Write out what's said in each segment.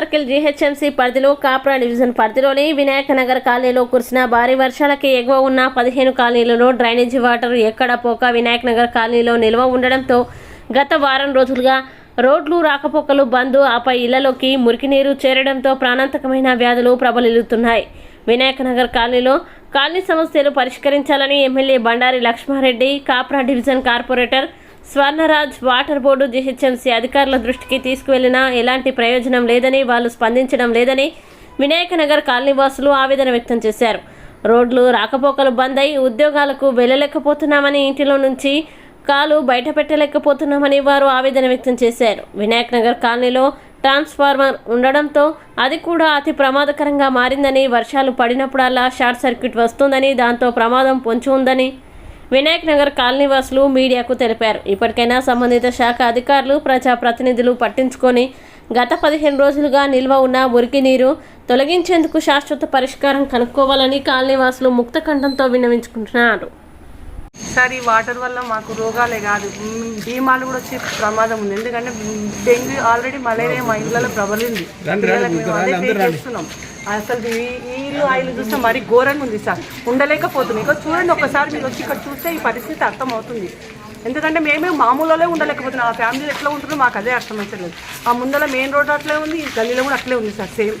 Circle GHMC పరిధిలో Kapra division పరిధిలోని వినాయక నగర్ కాలనీలో కురిసిన భారీ వర్షాలకి ఎగువ ఉన్న పదిహేను కాలనీలలో డ్రైనేజీ వాటర్ ఎక్కడ పోక వినాయక నగర్ కాలనీలో నిల్వ ఉండడంతో గత వారం రోజులుగా రోడ్లు రాకపోకలు బంద్ ఆపై ఇళ్ళలోకి మురికి నీరు చేరడంతో ప్రాణాంతకమైన వ్యాధులు ప్రబలిల్లుతున్నాయి. వినాయక నగర్ కాలనీలో కాలనీ సమస్యలు పరిష్కరించాలని MLA Bandari Laxma Reddy Kapra division corporator Swarnaraj water board GHMC అధికారుల దృష్టికి తీసుకువెళ్ళినా ఎలాంటి ప్రయోజనం లేదని వాళ్ళు స్పందించడం లేదని వినాయకనగర్ కాలనీవాసులు ఆవేదన వ్యక్తం చేశారు. రోడ్లు రాకపోకలు బంద్ అయి ఉద్యోగాలకు వెళ్ళలేకపోతున్నామని ఇంటిలో నుంచి కాలు బయట పెట్టలేకపోతున్నామని వారు ఆవేదన వ్యక్తం చేశారు. వినాయకనగర్ కాలనీలో ట్రాన్స్ఫార్మర్ ఉండడంతో అది కూడా అతి ప్రమాదకరంగా మారిందని వర్షాలు పడినప్పుడల్లా షార్ట్ సర్క్యూట్ వస్తుందని దాంతో ప్రమాదం పొంచి ఉందని వినాయక్ నగర్ కాలనీవాసులు మీడియాకు తెలిపారు. ఇప్పటికైనా సంబంధిత శాఖ అధికారులు ప్రజాప్రతినిధులు పట్టించుకొని గత పదిహేను రోజులుగా నిల్వ ఉన్న మురికి నీరు తొలగించేందుకు శాశ్వత పరిష్కారం కనుక్కోవాలని కాలనీవాసులు ముక్త కంఠంతో విన్నవించుకుంటున్నారు. సార్ ఈ వాటర్ వల్ల మాకు రోగాలే కాదు. మ్, భీమాలు కూడా వచ్చే ప్రమాదం ఉంది. ఎందుకంటే డెంగ్యూ ఆల్రెడీ మలేరియా మా ఇళ్ళలో ప్రబలింది. అసలు ఈ ఈ చూస్తే మరీ ఘోరంగా ఉంది సార్. ఉండలేకపోతుంది ఇక చూడండి ఒకసారి మీరు వచ్చి ఇక్కడ చూస్తే ఈ పరిస్థితి అర్థమవుతుంది. ఎందుకంటే మేమే మామూలులో ఉండలేకపోతున్నాం. ఆ ఫ్యామిలీలో ఎట్లా ఉంటుందో మాకు అదే అర్థమవుతలేదు. ఆ ముందర మెయిన్ రోడ్ అట్లే ఉంది ఈ గల్లీలో కూడా అట్లే ఉంది సార్ సేమ్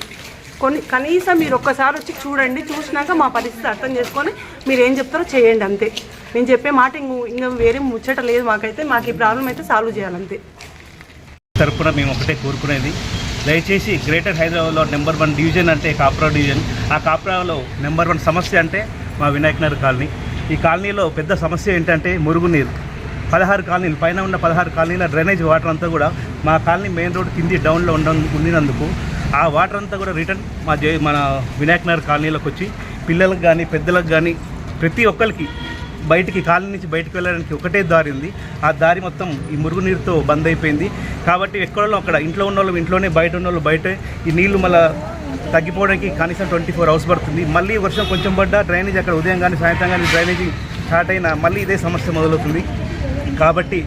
కొన్ని కనీసం మీరు ఒక్కసారి వచ్చి చూడండి చూసినాక మా పరిస్థితి అర్థం చేసుకొని మీరు ఏం చెప్తారో చేయండి అంతే. నేను చెప్పే మాట ఇంక ఇంకా వేరే ముచ్చట లేదు మాకైతే. మాకు ఈ ప్రాబ్లం అయితే సాల్వ్ చేయాలంతే తరపున మేము ఒకటే కోరుకునేది దయచేసి గ్రేటర్ హైదరాబాద్లో నెంబర్ వన్ డివిజన్ అంటే కాప్రా డివిజన్. ఆ కాప్రాలో నెంబర్ వన్ సమస్య అంటే మా వినాయకనగర్ కాలనీ. ఈ కాలనీలో పెద్ద సమస్య ఏంటంటే మురుగునీరు. పదహారు కాలనీలు పైన ఉన్న పదహారు కాలనీల డ్రైనేజ్ వాటర్ అంతా కూడా మా కాలనీ మెయిన్ రోడ్ కింది డౌన్లో ఉండ ఉండినందుకు ఆ వాటర్ అంతా కూడా రిటర్న్ మా జే మన వినాయకనగర్ కాలనీలోకి వచ్చి పిల్లలకు కానీ పెద్దలకు కానీ ప్రతి ఒక్కరికి బయటికి కాలనీ నుంచి బయటకు వెళ్ళడానికి ఒకటే దారి ఉంది. ఆ దారి మొత్తం ఈ మురుగునీరుతో బంద్ అయిపోయింది. కాబట్టి ఎక్కడో అక్కడ ఇంట్లో ఉన్న వాళ్ళు ఇంట్లోనే బయట ఉన్న వాళ్ళు బయట ఈ నీళ్ళు మళ్ళీ తగ్గిపోవడానికి కనీసం ట్వంటీ ఫోర్ అవర్స్ పడుతుంది. మళ్ళీ వర్షం కొంచెం పడ్డా డ్రైనేజ్ అక్కడ ఉదయం కానీ సాయంత్రం కానీ డ్రైనేజీ స్టార్ట్ అయినా మళ్ళీ ఇదే సమస్య మొదలవుతుంది. కాబట్టి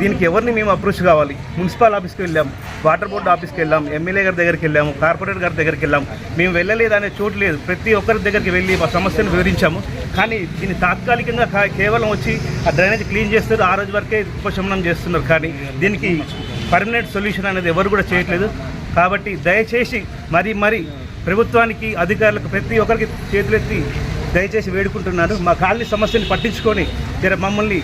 దీనికి ఎవరిని మేము అప్రోచ్ కావాలి? మున్సిపల్ ఆఫీస్కి వెళ్ళాం వాటర్ బోర్డు ఆఫీస్కి వెళ్ళాం ఎమ్మెల్యే గారి దగ్గరికి వెళ్ళాము కార్పొరేటర్ గారి దగ్గరికి వెళ్ళాం. మేము వెళ్ళలేదు అనే చోటు లేదు. ప్రతి ఒక్కరి దగ్గరికి వెళ్ళి మా సమస్యను వివరించాము. కానీ దీన్ని తాత్కాలికంగా కేవలం వచ్చి ఆ డ్రైనేజ్ క్లీన్ చేస్తారు ఆ రోజు వరకే ఉపశమనం చేస్తున్నారు. కానీ దీనికి పర్మనెంట్ సొల్యూషన్ అనేది ఎవరు కూడా చేయట్లేదు. కాబట్టి దయచేసి మరి మరి ప్రభుత్వానికి అధికారులకు ప్రతి ఒక్కరికి చేతులెత్తి దయచేసి వేడుకుంటున్నాను. మా కాలనీ సమస్యని పట్టించుకొని జర మమ్మల్ని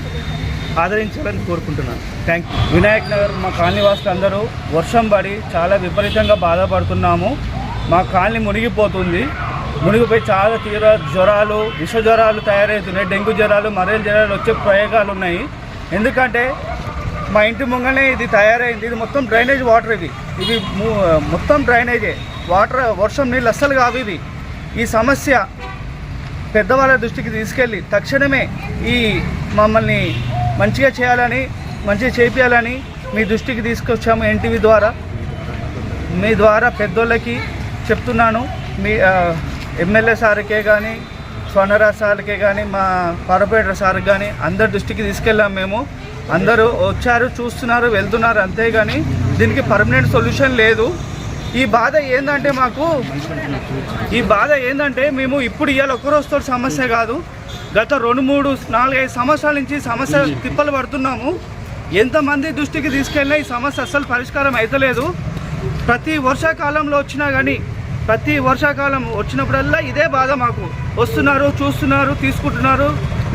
ఆదరించాలని కోరుకుంటున్నాను. థ్యాంక్ యూ వినాయక్ నగర్ మా కాలనీ వాసులు అందరూ వర్షం పడి చాలా విపరీతంగా బాధపడుతున్నాము. మా కాలనీ మునిగిపోతుంది. మునిగిపోయి చాలా తీవ్ర జ్వరాలు విష జ్వరాలు తయారవుతున్నాయి. డెంగ్యూ జ్వరాలు మరేల జ్వరాలు వచ్చే ప్రయోగాలు ఉన్నాయి ఎందుకంటే మా ఇంటి ముంగనే ఇది తయారైంది. ఇది మొత్తం డ్రైనేజ్ వాటర్ ఇది. ఇది మొత్తం డ్రైనేజే. వాటర్ వర్షం నీళ్ళు అస్సలు కావు ఇది ఈ సమస్య పెద్దవాళ్ళ దృష్టికి తీసుకెళ్ళి తక్షణమే ఈ మమ్మల్ని మంచిగా చేయాలని మంచిగా చేపించాలని మీ దృష్టికి తీసుకొచ్చాము ఎన్టీవీ ద్వారా. మీ ద్వారా పెద్దోళ్ళకి చెప్తున్నాను. మీ ఎమ్మెల్యే సార్కే కానీ స్వర్ణరాజ్ సార్కే కానీ మా కార్పొరేటర్ సార్కి కానీ అందరి దృష్టికి తీసుకెళ్ళాము మేము. అందరూ వచ్చారు చూస్తున్నారు వెళ్తున్నారు అంతేగాని దీనికి పర్మనెంట్ సొల్యూషన్ లేదు. ఈ బాధ ఏంటంటే మాకు ఈ బాధ ఏంటంటే మేము ఇప్పుడు ఇవాళ ఒక్క సమస్య కాదు. గత రెండు మూడు నాలుగైదు సంవత్సరాల నుంచి సమస్య తిప్పలు పడుతున్నాము. ఎంతమంది దృష్టికి తీసుకెళ్ళినా ఈ సమస్య అస్సలు పరిష్కారం అవుతలేదు ప్రతి వర్షాకాలంలో వచ్చినా కానీ ప్రతి వర్షాకాలం వచ్చినప్పుడల్లా ఇదే బాధ మాకు. వస్తున్నారు చూస్తున్నారు తీసుకుంటున్నారు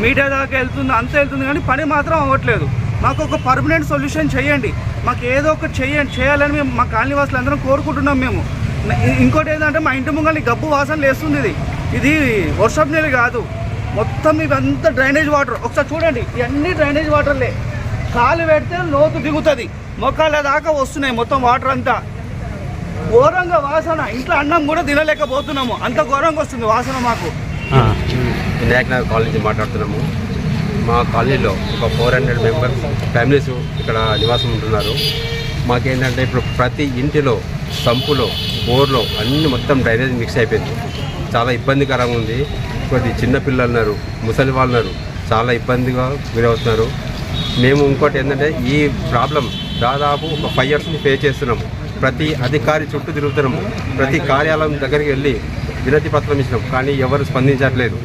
మీడియా దాకా వెళ్తుంది అంత వెళ్తుంది కానీ పని మాత్రం అవ్వట్లేదు. మాకు ఒక పర్మనెంట్ సొల్యూషన్ చేయండి. మాకు ఏదో ఒకటి చేయండి చేయాలని మేము మా కాలనీ వాసులు అందరం కోరుకుంటున్నాం మేము. ఇంకోటి ఏంటంటే మా ఇంటి ముంగల్ని గబ్బు వాసన లేస్తుంది ఇది. ఇది వర్షపు నీళ్ళు కాదు. మొత్తం ఇవంతా డ్రైనేజ్ వాటర్. ఒకసారి చూడండి ఇవన్నీ డ్రైనేజ్ వాటర్లే. కాలు పెడితే లోతు దిగుతుంది. మొక్కల దాకా వస్తున్నాయి మొత్తం వాటర్ అంతా. ఘోరంగా వాసన. ఇంట్లో అన్నం కూడా తినలేకపోతున్నాము. అంత ఘోరంగా వస్తుంది వాసన మాకు. వినాయక్ నగర్ మాట్లాడుతున్నాము. మా కాలనీలో ఒక ఫోర్ హండ్రెడ్ మెంబర్స్ ఫ్యామిలీస్ ఇక్కడ నివాసం ఉంటున్నారు. మాకేంటంటే ఇప్పుడు ప్రతి ఇంటిలో సంపులో బోర్లో అన్ని మొత్తం డ్రైనేజ్ మిక్స్ అయిపోయింది. చాలా ఇబ్బందికరంగా ఉంది. కొద్ది చిన్నపిల్లలు ఉన్నారు ముసలి వాళ్ళు ఉన్నారు చాలా ఇబ్బందిగా గురవుతున్నారు. మేము ఇంకోటి ఏంటంటే ఈ ప్రాబ్లం దాదాపు ఒక ఫైవ్ ఇయర్స్ని ఫేస్ చేస్తున్నాము. ప్రతి అధికారి చుట్టూ తిరుగుతున్నాము. ప్రతి కార్యాలయం దగ్గరికి వెళ్ళి వినతి పత్రం ఇచ్చినాం. కానీ ఎవరు స్పందించట్లేదు.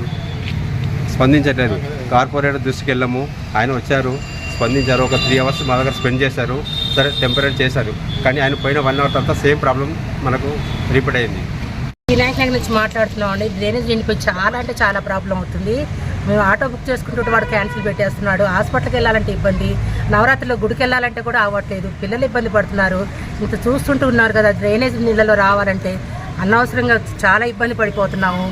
స్పందించట్లేదు. కార్పొరేటర్ దృష్టికి వెళ్ళాము. ఆయన వచ్చారు స్పందించారు. ఒక త్రీ అవర్స్ మా దగ్గర స్పెండ్ చేశారు. సరే టెంపరీ చేశారు. కానీ ఆయన పోయిన వన్ అవర్ తర్వాత సేమ్ ప్రాబ్లం మనకు రిపీట్ అయింది. వినాయక నగర్ నుంచి మాట్లాడుతున్నాం అండి డ్రైనేజ్ నిండిపోయి చాలా అంటే చాలా ప్రాబ్లం అవుతుంది. మేము ఆటో బుక్ చేసుకుంటుంటే వాడు క్యాన్సిల్ పెట్టేస్తున్నాడు. హాస్పిటల్కి వెళ్ళాలంటే ఇబ్బంది. నవరాత్రిలో గుడికి వెళ్ళాలంటే కూడా అవ్వట్లేదు. పిల్లలు ఇబ్బంది పడుతున్నారు. ఇంత చూస్తుంటూ ఉన్నారు కదా డ్రైనేజ్ నీళ్ళలో రావాలంటే. అనవసరంగా చాలా ఇబ్బంది పడిపోతున్నాము.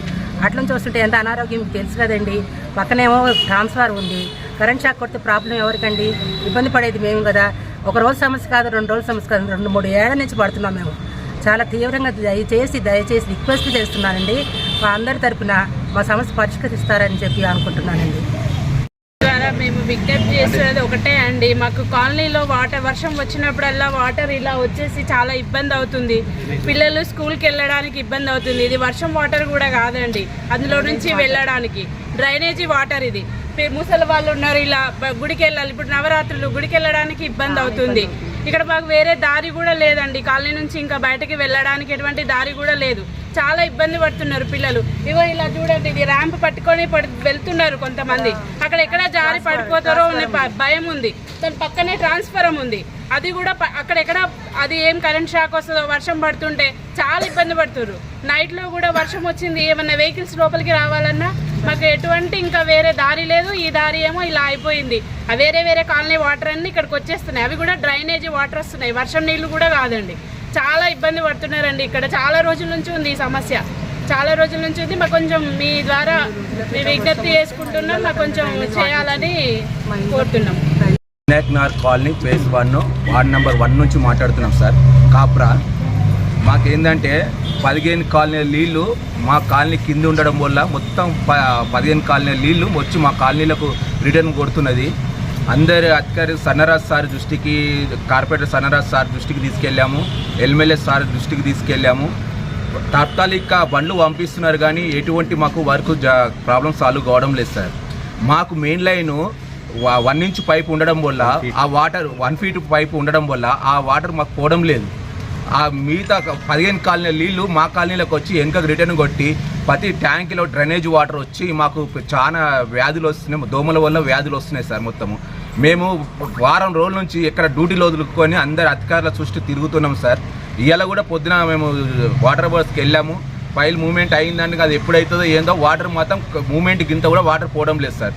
అట్లని చూస్తుంటే ఎంత అనారోగ్యం తెలుసు కదండి. పక్కనేమో ట్రాన్స్ఫార్ ఉంది. కరెంట్ షాక్ కొడితే ప్రాబ్లం ఎవరికండి? ఇబ్బంది పడేది మేము కదా. ఒక రోజు సమస్య కాదు రెండు రోజుల సమస్య కాదు రెండు మూడు ఏళ్ళ నుంచి పడుతున్నాం మేము. చాలా తీవ్రంగా దయచేసి దయచేసి రిక్వెస్ట్ చేస్తున్నానండి. మా అందరి తరపున మా సమస్య పరిష్కరిస్తారని చెప్పి అనుకుంటున్నానండి. విజ్ఞప్తి చేస్తున్నది ఒకటే అండి. మాకు కాలనీలో వాటర్ వర్షం వచ్చినప్పుడల్లా వాటర్ ఇలా వచ్చేసి చాలా ఇబ్బంది అవుతుంది. పిల్లలు స్కూల్కి వెళ్ళడానికి ఇబ్బంది అవుతుంది. ఇది వర్షం వాటర్ కూడా కాదండి. అందులో నుంచి వెళ్ళడానికి. డ్రైనేజీ వాటర్ ఇది. ముసలి వాళ్ళు ఉన్నారు ఇలా గుడికి వెళ్ళాలి ఇప్పుడు నవరాత్రులు గుడికి వెళ్ళడానికి ఇబ్బంది అవుతుంది. ఇక్కడ మాకు వేరే దారి కూడా లేదండి. కాలనీ నుంచి ఇంకా బయటకి వెళ్ళడానికి ఎటువంటి దారి కూడా లేదు. చాలా ఇబ్బంది పడుతున్నారు పిల్లలు. ఇగో ఇలా చూడండి ఇది ర్యాంప్ పట్టుకొని వెళ్తున్నారు కొంతమంది. అక్కడ ఎక్కడ జారి పడిపోతారో అనే భయం ఉంది. దాని పక్కనే ట్రాన్స్ఫరం ఉంది. అది కూడా అక్కడ ఎక్కడ అది ఏం కరెంట్ షాక్ వస్తుందో వర్షం పడుతుంటే చాలా ఇబ్బంది పడుతున్నారు నైట్లో కూడా వర్షం వచ్చింది. ఏమన్నా వెహికల్స్ లోపలికి రావాలన్నా మాకు ఎటువంటి ఇంకా వేరే దారి లేదు. ఈ దారి ఏమో ఇలా అయిపోయింది. ఆ వేరే వేరే కాలనీ వాటర్ అన్నీ ఇక్కడికి వచ్చేస్తున్నాయి. అవి కూడా డ్రైనేజీ వాటర్ వస్తున్నాయి. వర్షం నీళ్ళు కూడా కాదండి. చాలా ఇబ్బంది పడుతున్నారండి ఇక్కడ. చాలా రోజుల నుంచి ఉంది ఈ సమస్య. చాలా రోజుల నుంచి ఉంది. మాకు కొంచెం మీ ద్వారా మీ విజ్ఞప్తి చేసుకుంటున్నాం. మాకు కొంచెం చేయాలని కోరుతున్నాం. Vinayak Nagar colony phase one ward number one నుంచి మాట్లాడుతున్నాం సార్. కాప్రా. మాకేందంటే పదిహేను కాలనీ నీళ్ళు మా కాలనీ కింద ఉండడం వల్ల మొత్తం ప పదిహేను కాలనీ నీళ్ళు వచ్చి మా కాలనీలకు రిటర్న్ కొడుతున్నది. అందరి అధికారి సన్నరాజ్ సార్ దృష్టికి కార్పొరేటర్ సన్నరాజ్ సార్ దృష్టికి తీసుకెళ్ళాము ఎమ్మెల్యే సార్ దృష్టికి తీసుకెళ్ళాము. తాత్కాలిక బండ్లు పంపిస్తున్నారు కానీ ఎటువంటి మాకు వర్క్ జా ప్రాబ్లం సాల్వ్ కావడం లేదు సార్. మాకు main line one inch pipe ఉండడం వల్ల ఆ వాటర్ వన్ ఫీట్ పైప్ ఉండడం వల్ల ఆ వాటర్ మాకు పోవడం లేదు. ఆ మిగతా పదిహేను కాలనీ నీళ్ళు మా కాలనీలోకి వచ్చి వెనకకు రిటర్న్ కొట్టి ప్రతి ట్యాంక్లో డ్రైనేజ్ వాటర్ వచ్చి మాకు చాలా వ్యాధులు వస్తున్నాయి. దోమల వల్ల వ్యాధులు వస్తున్నాయి సార్ మొత్తము. మేము వారం రోజుల నుంచి ఎక్కడ డ్యూటీలో వదులుకొని అందరు అధికారుల సృష్టి తిరుగుతున్నాం సార్. ఇవాళ కూడా పొద్దున మేము వాటర్ బోర్డ్స్కి వెళ్ళాము. ఫైల్ మూమెంట్ అయిందని అది ఎప్పుడైతుందో ఏందో వాటర్ మాత్రం మూమెంట్ గింత కూడా వాటర్ పోవడం లేదు సార్.